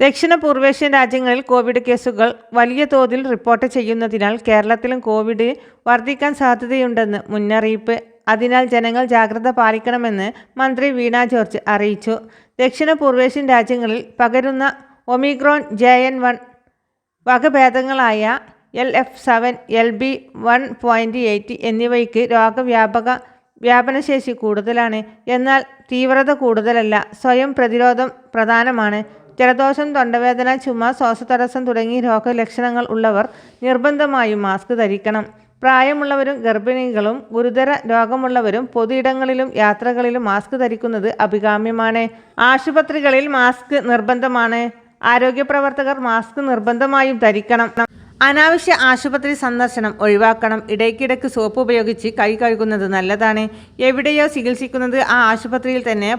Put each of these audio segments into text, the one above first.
ദക്ഷിണ പൂർവേഷ്യൻ രാജ്യങ്ങളിൽ കോവിഡ് കേസുകൾ വലിയ തോതിൽ റിപ്പോർട്ട് ചെയ്യുന്നതിനാൽ കേരളത്തിലും കോവിഡ് വർദ്ധിക്കാൻ സാധ്യതയുണ്ടെന്ന് മുന്നറിയിപ്പ്. അതിനാൽ ജനങ്ങൾ ജാഗ്രത പാലിക്കണമെന്ന് മന്ത്രി വീണ ജോർജ് അറിയിച്ചു. ദക്ഷിണ പൂർവേഷ്യൻ രാജ്യങ്ങളിൽ പകരുന്ന Omicron J N one വകഭേദങ്ങളായ L F seven L B one point eight എന്നിവയ്ക്ക് രോഗവ്യാപക വ്യാപനശേഷി കൂടുതലാണ്. എന്നാൽ തീവ്രത കൂടുതലല്ല. സ്വയം പ്രതിരോധം പ്രധാനമാണ്. ജലദോഷം തൊണ്ടവേദന ചുമ ശ്വാസതടസ്സം തുടങ്ങി രോഗലക്ഷണങ്ങൾ ഉള്ളവർ നിർബന്ധമായും മാസ്ക് ധരിക്കണം. പ്രായമുള്ളവരും ഗർഭിണികളും ഗുരുതര രോഗമുള്ളവരും പൊതുയിടങ്ങളിലും യാത്രകളിലും മാസ്ക് ധരിക്കുന്നത് അഭികാമ്യമാണ്. ആശുപത്രികളിൽ മാസ്ക് നിർബന്ധമാണ്. ആരോഗ്യ പ്രവർത്തകർ മാസ്ക് നിർബന്ധമായും ധരിക്കണം. അനാവശ്യ ആശുപത്രി സന്ദർശനം ഒഴിവാക്കണം. ഇടയ്ക്കിടയ്ക്ക് സോപ്പ് ഉപയോഗിച്ച് കൈ കഴുകുന്നത് നല്ലതാണ്. എവിടെയോ ചികിത്സിക്കുന്നത് ആ ആശുപത്രിയിൽ തന്നെ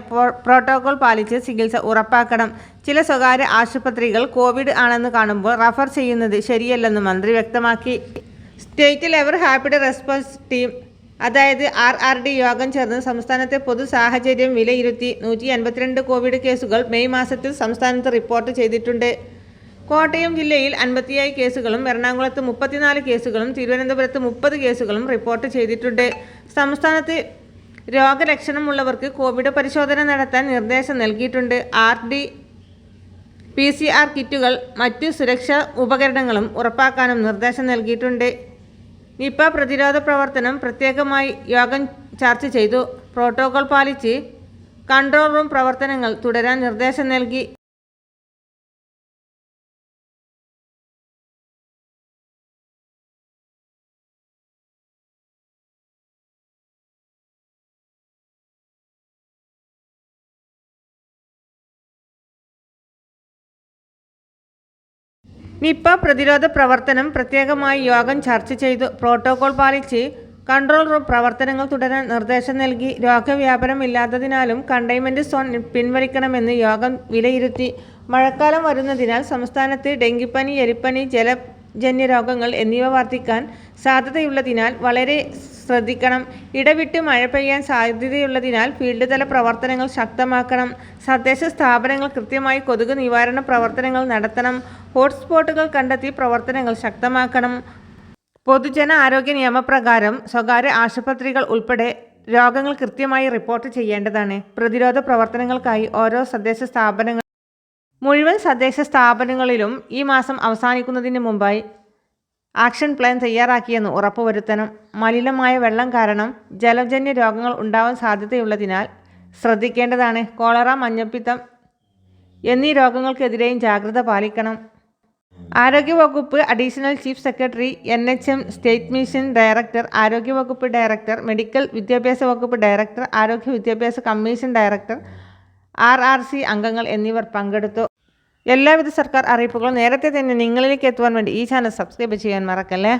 പ്രോട്ടോകോൾ പാലിച്ച് ചികിത്സ ഉറപ്പാക്കണം. ചില സ്വകാര്യ ആശുപത്രികൾ കോവിഡ് ആണെന്ന് കാണുമ്പോൾ റഫർ ചെയ്യുന്നത് ശരിയല്ലെന്ന് മന്ത്രി വ്യക്തമാക്കി. State level rapid response team അതായത് ആർ ആർ ഡി യോഗം ചേർന്ന് സംസ്ഥാനത്തെ പൊതു സാഹചര്യം വിലയിരുത്തി നൂറ്റി കോവിഡ് കേസുകൾ മെയ് മാസത്തിൽ സംസ്ഥാനത്ത് റിപ്പോർട്ട് ചെയ്തിട്ടുണ്ട്. കോട്ടയം ജില്ലയിൽ അൻപത്തിയായി കേസുകളും എറണാകുളത്ത് മുപ്പത്തിനാല് കേസുകളും തിരുവനന്തപുരത്ത് മുപ്പത് കേസുകളും റിപ്പോർട്ട് ചെയ്തിട്ടുണ്ട്. സംസ്ഥാനത്ത് രോഗലക്ഷണമുള്ളവർക്ക് കോവിഡ് പരിശോധന നടത്താൻ നിർദ്ദേശം നൽകിയിട്ടുണ്ട്. R D P C R കിറ്റുകൾ മറ്റു സുരക്ഷാ ഉപകരണങ്ങളും ഉറപ്പാക്കാനും നിർദ്ദേശം നൽകിയിട്ടുണ്ട്. നിപ്പ പ്രതിരോധ പ്രവർത്തനം പ്രത്യേകമായി യോഗം ചർച്ച ചെയ്തു. പ്രോട്ടോകോൾ പാലിച്ച് കൺട്രോൾ റൂം പ്രവർത്തനങ്ങൾ തുടരാൻ നിർദ്ദേശം നൽകി. നിപ്പ പ്രതിരോധ പ്രവർത്തനം പ്രത്യേകമായി യോഗം ചർച്ച ചെയ്തു. പ്രോട്ടോകോൾ പാലിച്ച് കൺട്രോൾ റൂം പ്രവർത്തനങ്ങൾ തുടരാൻ നിർദ്ദേശം നൽകി. രോഗവ്യാപനം ഇല്ലാത്തതിനാലും കണ്ടെയ്ൻമെന്റ് സോൺ പിൻവലിക്കണമെന്ന് യോഗം വിലയിരുത്തി. മഴക്കാലം വരുന്നതിനാൽ സംസ്ഥാനത്ത് ഡെങ്കിപ്പനി എലിപ്പനി ജലജന്യ രോഗങ്ങൾ എന്നിവ വർദ്ധിക്കാൻ സാധ്യതയുള്ളതിനാൽ വളരെ ശ്രദ്ധിക്കണം. ഇടവിട്ട് മഴ പെയ്യാൻ സാധ്യതയുള്ളതിനാൽ ഫീൽഡ് തല പ്രവർത്തനങ്ങൾ ശക്തമാക്കണം. തദ്ദേശ സ്ഥാപനങ്ങൾ കൃത്യമായി കൊതുക് നിവാരണ പ്രവർത്തനങ്ങൾ നടത്തണം. ഹോട്ട്സ്പോട്ടുകൾ കണ്ടെത്തി പ്രവർത്തനങ്ങൾ ശക്തമാക്കണം. പൊതുജന ആരോഗ്യ നിയമപ്രകാരം സ്വകാര്യ ആശുപത്രികൾ ഉൾപ്പെടെ രോഗങ്ങൾ കൃത്യമായി റിപ്പോർട്ട് ചെയ്യേണ്ടതാണ്. പ്രതിരോധ പ്രവർത്തനങ്ങൾക്കായി ഓരോ തദ്ദേശ സ്ഥാപനങ്ങൾ മുഴുവൻ തദ്ദേശ സ്ഥാപനങ്ങളിലും ഈ മാസം അവസാനിക്കുന്നതിന് മുമ്പായി ആക്ഷൻ പ്ലാൻ തയ്യാറാക്കിയെന്ന് ഉറപ്പുവരുത്തണം. മലിനമായ വെള്ളം കാരണം ജലജന്യ രോഗങ്ങൾ ഉണ്ടാവാൻ സാധ്യതയുള്ളതിനാൽ ശ്രദ്ധിക്കേണ്ടതാണ്. കോളറ മഞ്ഞപ്പിത്തം എന്നീ രോഗങ്ങൾക്കെതിരെയും ജാഗ്രത പാലിക്കണം. ആരോഗ്യവകുപ്പ് additional chief secretary N H M state mission director ആരോഗ്യവകുപ്പ് ഡയറക്ടർ മെഡിക്കൽ വിദ്യാഭ്യാസ വകുപ്പ് ഡയറക്ടർ ആരോഗ്യ വിദ്യാഭ്യാസ commission director R R C അംഗങ്ങൾ എന്നിവർ പങ്കെടുത്തു. എല്ലാവിധ സർക്കാർ അറിയിപ്പുകളും നേരത്തെ തന്നെ നിങ്ങളിലേക്ക് എത്തുവാൻ വേണ്ടി ഈ ചാനൽ സബ്സ്ക്രൈബ് ചെയ്യാൻ മറക്കല്ലേ?